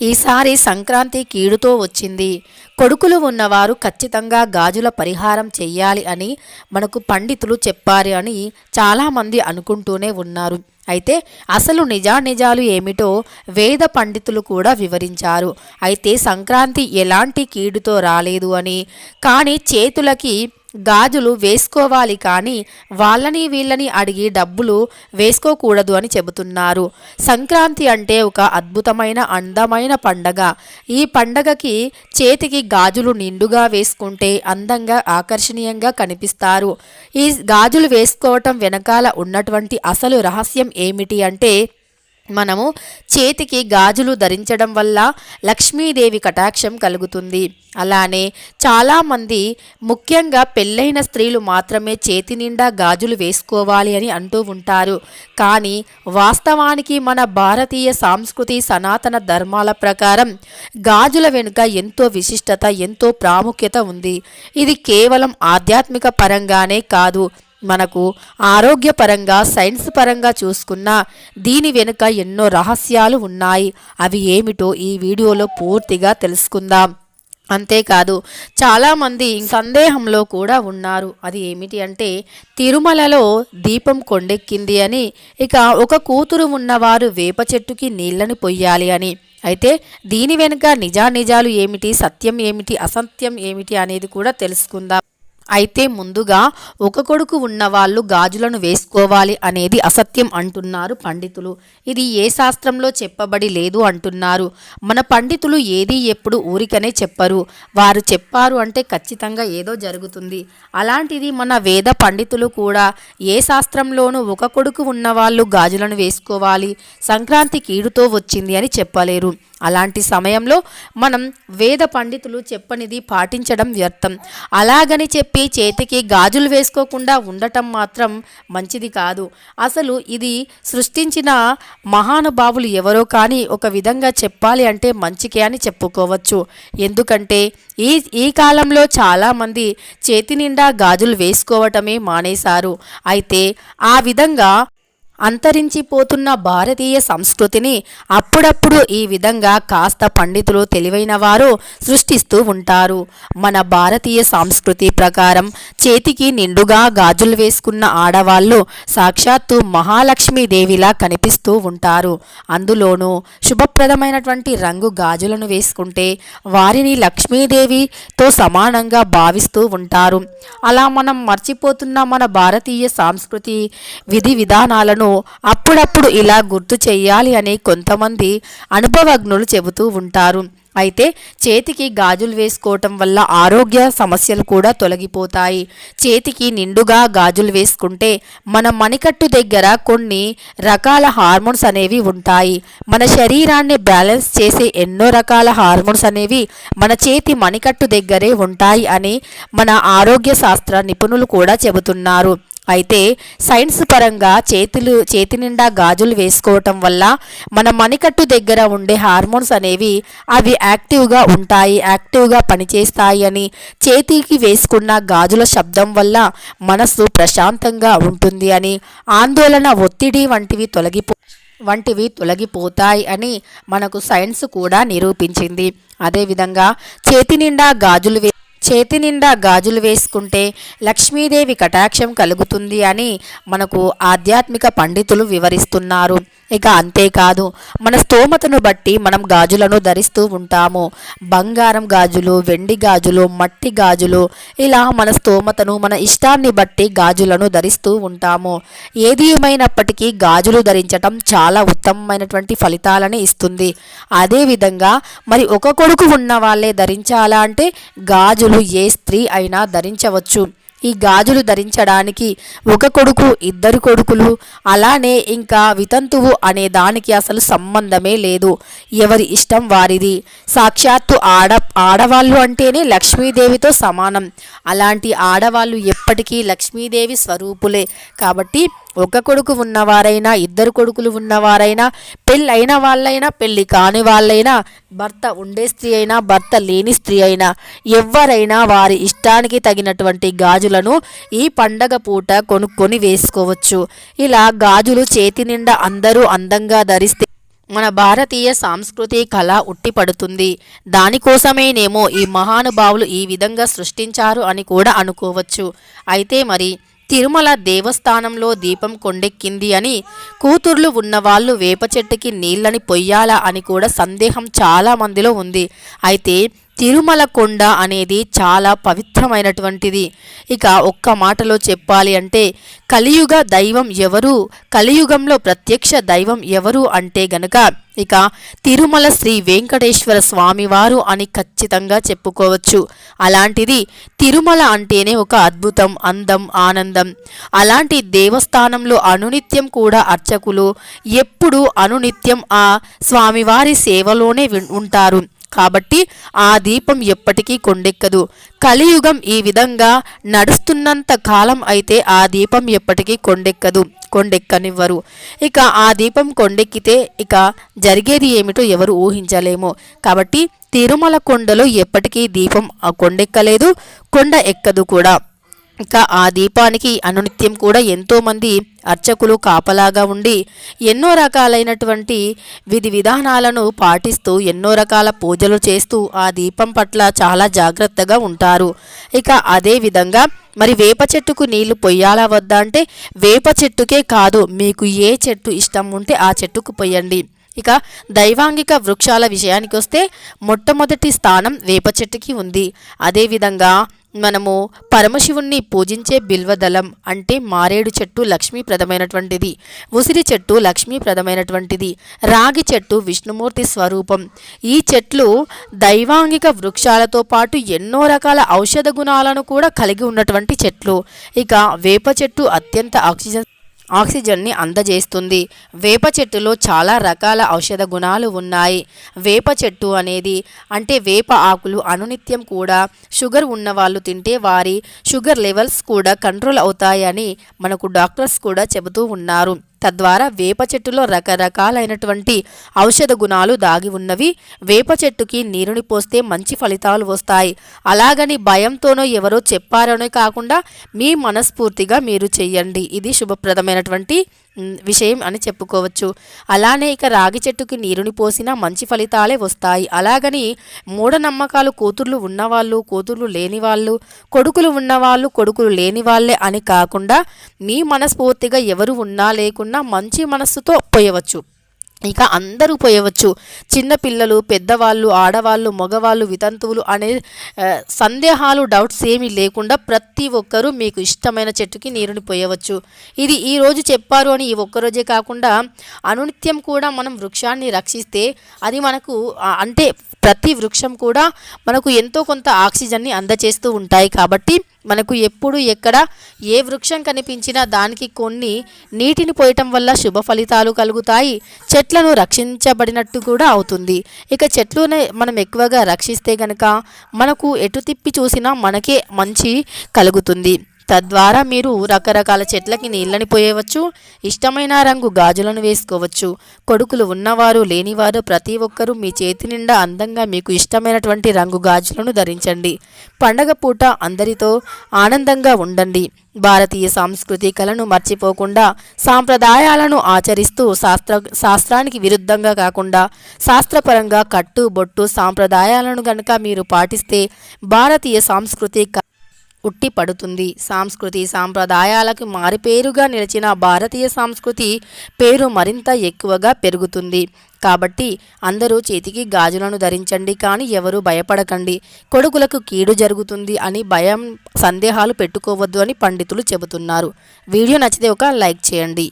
ఈసారి సంక్రాంతి కీడుతో వచ్చింది. కొడుకులు ఉన్నవారు ఖచ్చితంగా గాజుల పరిహారం చెయ్యాలి అని మనకు పండితులు చెప్పారు అని చాలామంది అనుకుంటూనే ఉన్నారు. అయితే అసలు నిజానిజాలు ఏమిటో వేద పండితులు కూడా వివరించారు. అయితే సంక్రాంతి ఎలాంటి కీడుతో రాలేదు అని కానీ చేతులకి గాజులు వేసుకోవాలి కానీ వాళ్ళని వీళ్ళని అడిగి డబ్బులు వేసుకోకూడదు అని చెబుతున్నారు. సంక్రాంతి అంటే ఒక అద్భుతమైన అందమైన పండగ. ఈ పండగకి చేతికి గాజులు నిండుగా వేసుకుంటే అందంగా ఆకర్షణీయంగా కనిపిస్తారు. ఈ గాజులు వేసుకోవటం వెనకాల ఉన్నటువంటి అసలు రహస్యం ఏమిటి అంటే మనము చేతికి గాజులు ధరించడం వల్ల లక్ష్మీదేవి కటాక్షం కలుగుతుంది. అలానే చాలామంది ముఖ్యంగా పెళ్ళైన స్త్రీలు మాత్రమే చేతి నిండా గాజులు వేసుకోవాలి అని అంటూ ఉంటారు. కానీ వాస్తవానికి మన భారతీయ సాంస్కృతి సనాతన ధర్మాల ప్రకారం గాజుల వెనుక ఎంతో విశిష్టత ఎంతో ప్రాముఖ్యత ఉంది. ఇది కేవలం ఆధ్యాత్మిక పరంగానే కాదు. మనకు ఆరోగ్యపరంగా సైన్స్ పరంగా చూసుకున్నా దీని వెనుక ఎన్నో రహస్యాలు ఉన్నాయి. అవి ఏమిటో ఈ వీడియోలో పూర్తిగా తెలుసుకుందాం. అంతేకాదు చాలామంది సందేహంలో కూడా ఉన్నారు. అది ఏమిటి అంటే తిరుమలలో దీపం కొండెక్కింది అని ఇక ఒక కూతురు ఉన్నవారు వేప చెట్టుకి నీళ్ళని పొయ్యాలి అని. అయితే దీని వెనుక నిజానిజాలు ఏమిటి సత్యం ఏమిటి అసత్యం ఏమిటి అనేది కూడా తెలుసుకుందాం. అయితే ముందుగా ఒక కొడుకు ఉన్న వాళ్ళు గాజులను వేసుకోవాలి అనేది అసత్యం అంటున్నారు పండితులు. ఇది ఏ శాస్త్రంలో చెప్పబడి లేదు అంటున్నారు. మన పండితులు ఏది ఎప్పుడు ఊరికనే చెప్పరు. వారు చెప్పారు అంటే ఖచ్చితంగా ఏదో జరుగుతుంది. అలాంటిది మన వేద పండితులు కూడా ఏ శాస్త్రంలోనూ ఒక కొడుకు ఉన్న వాళ్ళు గాజులను వేసుకోవాలి. సంక్రాంతి కీడుతో వచ్చింది అని చెప్పలేరు. అలాంటి సమయంలో మనం వేద పండితులు చెప్పనిది పాటించడం వ్యర్థం. అలాగని చెప్పి చేతికి గాజులు వేసుకోకుండా ఉండటం మాత్రం మంచిది కాదు. అసలు ఇది సృష్టించిన మహానుభావులు ఎవరో కానీ ఒక విధంగా చెప్పాలి అంటే మంచికే అని చెప్పుకోవచ్చు. ఎందుకంటే ఈ ఈ కాలంలో చాలామంది చేతి నిండా గాజులు వేసుకోవటమే మానేశారు. అయితే ఆ విధంగా అంతరించిపోతున్న భారతీయ సంస్కృతిని అప్పుడప్పుడు ఈ విధంగా కాస్త పండితులు తెలివైన వారు సృష్టిస్తూ ఉంటారు. మన భారతీయ సంస్కృతి ప్రకారం చేతికి నిండుగా గాజులు వేసుకున్న ఆడవాళ్ళు సాక్షాత్తు మహాలక్ష్మీదేవిలా కనిపిస్తూ ఉంటారు. అందులోనూ శుభప్రదమైనటువంటి రంగు గాజులను వేసుకుంటే వారిని లక్ష్మీదేవితో సమానంగా భావిస్తూ ఉంటారు. అలా మనం మర్చిపోతున్న మన భారతీయ సంస్కృతి విధి విధానాలను అప్పుడప్పుడు ఇలా గుర్తు చెయ్యాలి అని కొంతమంది అనుభవజ్ఞులు చెబుతూ ఉంటారు. అయితే చేతికి గాజులు వేసుకోవటం వల్ల ఆరోగ్య సమస్యలు కూడా తొలగిపోతాయి. చేతికి నిండుగా గాజులు వేసుకుంటే మన మణికట్టు దగ్గర కొన్ని రకాల హార్మోన్స్ అనేవి ఉంటాయి. మన శరీరాన్ని బ్యాలెన్స్ చేసే ఎన్నో రకాల హార్మోన్స్ అనేవి మన చేతి మణికట్టు దగ్గరే ఉంటాయి అని మన ఆరోగ్య శాస్త్ర నిపుణులు కూడా చెబుతున్నారు. అయితే సైన్స్ పరంగా చేతులు చేతి నిండా గాజులు వేసుకోవటం వల్ల మన మణికట్టు దగ్గర ఉండే హార్మోన్స్ అనేవి అవి యాక్టివ్గా ఉంటాయి యాక్టివ్గా పనిచేస్తాయి అని చేతికి వేసుకున్న గాజుల శబ్దం వల్ల మనస్సు ప్రశాంతంగా ఉంటుంది అని ఆందోళన ఒత్తిడి వంటివి తొలగిపో వంటివి తొలగిపోతాయి అని మనకు సైన్స్ కూడా నిరూపించింది. అదేవిధంగా చేతి నిండా గాజులు వే చేతి నిండా గాజులు వేసుకుంటే లక్ష్మీదేవి కటాక్షం కలుగుతుంది అని మనకు ఆధ్యాత్మిక పండితులు వివరిస్తున్నారు. ఇక అంతేకాదు మన స్తోమతను బట్టి మనం గాజులను ధరిస్తూ ఉంటాము. బంగారం గాజులు వెండి గాజులు మట్టి గాజులు ఇలా మన స్తోమతను మన ఇష్టాన్ని బట్టి గాజులను ధరిస్తూ ఉంటాము. ఏది ఏమైనప్పటికీ గాజులు ధరించటం చాలా ఉత్తమమైనటువంటి ఫలితాలని ఇస్తుంది. అదేవిధంగా మరి ఒక కొడుకు ఉన్న వాళ్ళే ధరించాలా అంటే గాజులు ఏ స్త్రీ అయినా ధరించవచ్చు. ఈ గాజులు ధరించడానికి ఒక కొడుకు ఇద్దరు కొడుకులు. అలానే ఇంకా వితంతువు అనే దానికి అసలు సంబంధమే లేదు. ఎవరి ఇష్టం వారిది. సాక్షాత్తు ఆడ ఆడవాళ్ళు అంటేనే లక్ష్మీదేవితో సమానం. అలాంటి ఆడవాళ్ళు ఎప్పటికీ లక్ష్మీదేవి స్వరూపులే. కాబట్టి ఒక కొడుకు ఉన్నవారైనా ఇద్దరు కొడుకులు ఉన్నవారైనా పెళ్ళైన వాళ్ళైనా పెళ్ళి కాని వాళ్ళైనా భర్త ఉండే స్త్రీ అయినా భర్త లేని స్త్రీ అయినా ఎవరైనా వారి ఇష్టానికి తగినటువంటి గాజులను ఈ పండగ పూట కొనుక్కొని వేసుకోవచ్చు. ఇలా గాజులు చేతి నిండా అందరూ అందంగా ధరిస్తే మన భారతీయ సాంస్కృతి కళ ఉట్టిపడుతుంది. దానికోసమేనేమో ఈ మహానుభావులు ఈ విధంగా సృష్టించారు అని కూడా అనుకోవచ్చు. అయితే మరి తిరుమల దేవస్థానంలో దీపం కొండెక్కింది అని కూతుర్లు ఉన్నవాళ్ళు వేప చెట్టుకి నీళ్ళని పొయ్యాలా అని కూడా సందేహం చాలా మందిలో ఉంది. అయితే తిరుమల కొండ అనేది చాలా పవిత్రమైనటువంటిది. ఇక ఒక్క మాటలో చెప్పాలి అంటే కలియుగ దైవం ఎవరు కలియుగంలో ప్రత్యక్ష దైవం ఎవరు అంటే గనక ఇక తిరుమల శ్రీ వెంకటేశ్వర స్వామివారు అని ఖచ్చితంగా చెప్పుకోవచ్చు. అలాంటిది తిరుమల అంటేనే ఒక అద్భుతం అందం ఆనందం. అలాంటి దేవస్థానంలో అనునిత్యం కూడా అర్చకులు ఎప్పుడు అనునిత్యం ఆ స్వామివారి సేవలోనే ఉంటారు. కాబట్టి ఆ దీపం ఎప్పటికీ కొండెక్కదు. కలియుగం ఈ విధంగా నడుస్తున్నంత కాలం అయితే ఆ దీపం ఎప్పటికీ కొండెక్కదు కొండెక్కనివ్వరు. ఇక ఆ దీపం కొండెక్కితే ఇక జరిగేది ఏమిటో ఎవరు ఊహించలేము. కాబట్టి తిరుమల కొండలో ఎప్పటికీ దీపం కొండెక్కలేదు కొండ ఎక్కదు కూడా. ఇక ఆ దీపానికి అనునిత్యం కూడా ఎంతోమంది అర్చకులు కాపలాగా ఉండి ఎన్నో రకాలైనటువంటి విధి విధానాలను పాటిస్తూ ఎన్నో రకాల పూజలు చేస్తూ ఆ దీపం పట్ల చాలా జాగ్రత్తగా ఉంటారు. ఇక అదే విధంగా మరి వేప చెట్టుకు నీళ్ళు పొయ్యాలా వద్దా అంటే వేప చెట్టుకే కాదు మీకు ఏ చెట్టు ఇష్టం ఉంటే ఆ చెట్టుకు పొయ్యండి. ఇక దైవాంగిక వృక్షాల విషయానికి వస్తే మొట్టమొదటి స్థానం వేప చెట్టుకి ఉంది. అదేవిధంగా మనము పరమశివుణ్ణి పూజించే బిల్వదళం అంటే మారేడు చెట్టు లక్ష్మీప్రదమైనటువంటిది ఉసిరి చెట్టు లక్ష్మీప్రదమైనటువంటిది రాగి చెట్టు విష్ణుమూర్తి స్వరూపం. ఈ చెట్లు దైవాంగిక వృక్షాలతో పాటు ఎన్నో రకాల ఔషధ గుణాలను కూడా కలిగి ఉన్నటువంటి చెట్లు. ఇక వేప చెట్టు అత్యంత ఆక్సిజన్ ఆక్సిజన్ని అందజేస్తుంది. వేప చెట్టులో చాలా రకాల ఔషధ గుణాలు ఉన్నాయి. వేప చెట్టు అనేది అంటే వేప ఆకులు అనునిత్యం కూడా. షుగర్ ఉన్న వాళ్ళు తింటే వారి షుగర్ లెవెల్స్ కూడా కంట్రోల్ అవుతాయని మనకు డాక్టర్స్ కూడా చెబుతూ ఉన్నారు. తద్వారా వేప చెట్టులో రకరకాలైనటువంటి ఔషధ గుణాలు దాగి ఉన్నవి. వేప చెట్టుకి నీరుని పోస్తే మంచి ఫలితాలు వస్తాయి. అలాగని భయంతోనో ఎవరో చెప్పారనో కాకుండా మీ మనస్ఫూర్తిగా మీరు చెయ్యండి. ఇది శుభప్రదమైనటువంటి విషయం అని చెప్పుకోవచ్చు. అలానే ఇక రాగి చెట్టుకి నీరుని పోసినా మంచి ఫలితాలే వస్తాయి. అలాగని మూఢనమ్మకాలు కూతుర్లు ఉన్నవాళ్ళు కూతుర్లు లేని వాళ్ళు కొడుకులు ఉన్నవాళ్ళు కొడుకులు లేని వాళ్ళే అని కాకుండా మీ మనస్ఫూర్తిగా ఎవరు ఉన్నా లేకున్నా మంచి మనస్సుతో పోయవచ్చు. ఇక అందరూ పోయవచ్చు. చిన్నపిల్లలు పెద్దవాళ్ళు ఆడవాళ్ళు మగవాళ్ళు వితంతువులు అనే సందేహాలు డౌట్స్ ఏమీ లేకుండా ప్రతి ఒక్కరూ మీకు ఇష్టమైన చెట్టుకి నీరుని పోయవచ్చు. ఇది ఈరోజు చెప్పారు అని ఈ ఒక్కరోజే కాకుండా అనునిత్యం కూడా మనం వృక్షాన్ని రక్షిస్తే అది మనకు అంటే ప్రతి వృక్షం కూడా మనకు ఎంతో కొంత ఆక్సిజన్ని అందచేస్తూ ఉంటాయి కాబట్టి మనకు ఎప్పుడు ఎక్కడ ఏ వృక్షం కనిపించినా దానికి కొన్ని నీటిని పోయటం వల్ల శుభ ఫలితాలు కలుగుతాయి. చెట్లను రక్షించబడినట్టు కూడా అవుతుంది. ఇక చెట్లునే మనం ఎక్కువగా రక్షిస్తే గనక మనకు ఎటు తిప్పి చూసినా మనకే మంచి కలుగుతుంది. తద్వారా మీరు రకరకాల చెట్లకి నీళ్ళని పోయవచ్చు ఇష్టమైన రంగు గాజులను వేసుకోవచ్చు. కొడుకులు ఉన్నవారు లేనివారు ప్రతి ఒక్కరూ మీ చేతి నిండా అందంగా మీకు ఇష్టమైనటువంటి రంగు గాజులను ధరించండి. పండగ పూట అందరితో ఆనందంగా ఉండండి. భారతీయ సాంస్కృతి కళను మర్చిపోకుండా సాంప్రదాయాలను ఆచరిస్తూ శాస్త్ర శాస్త్రానికి విరుద్ధంగా కాకుండా శాస్త్రపరంగా కట్టు బొట్టు సాంప్రదాయాలను గనక మీరు పాటిస్తే భారతీయ సాంస్కృతి ఉట్టి పడుతుంది సాంస్కృతి సాంప్రదాయాలకు మారిపేరుగా నిలిచిన భారతీయ సంస్కృతి పేరు మరింత ఎక్కువగా పెరుగుతుంది. కాబట్టి అందరూ చేతికి గాజులను ధరించండి కానీ ఎవరు భయపడకండి. కొడుకులకు కీడు జరుగుతుంది అని భయం సందేహాలు పెట్టుకోవద్దు అని పండితులు చెబుతున్నారు. వీడియో నచ్చితే ఒక లైక్ చేయండి.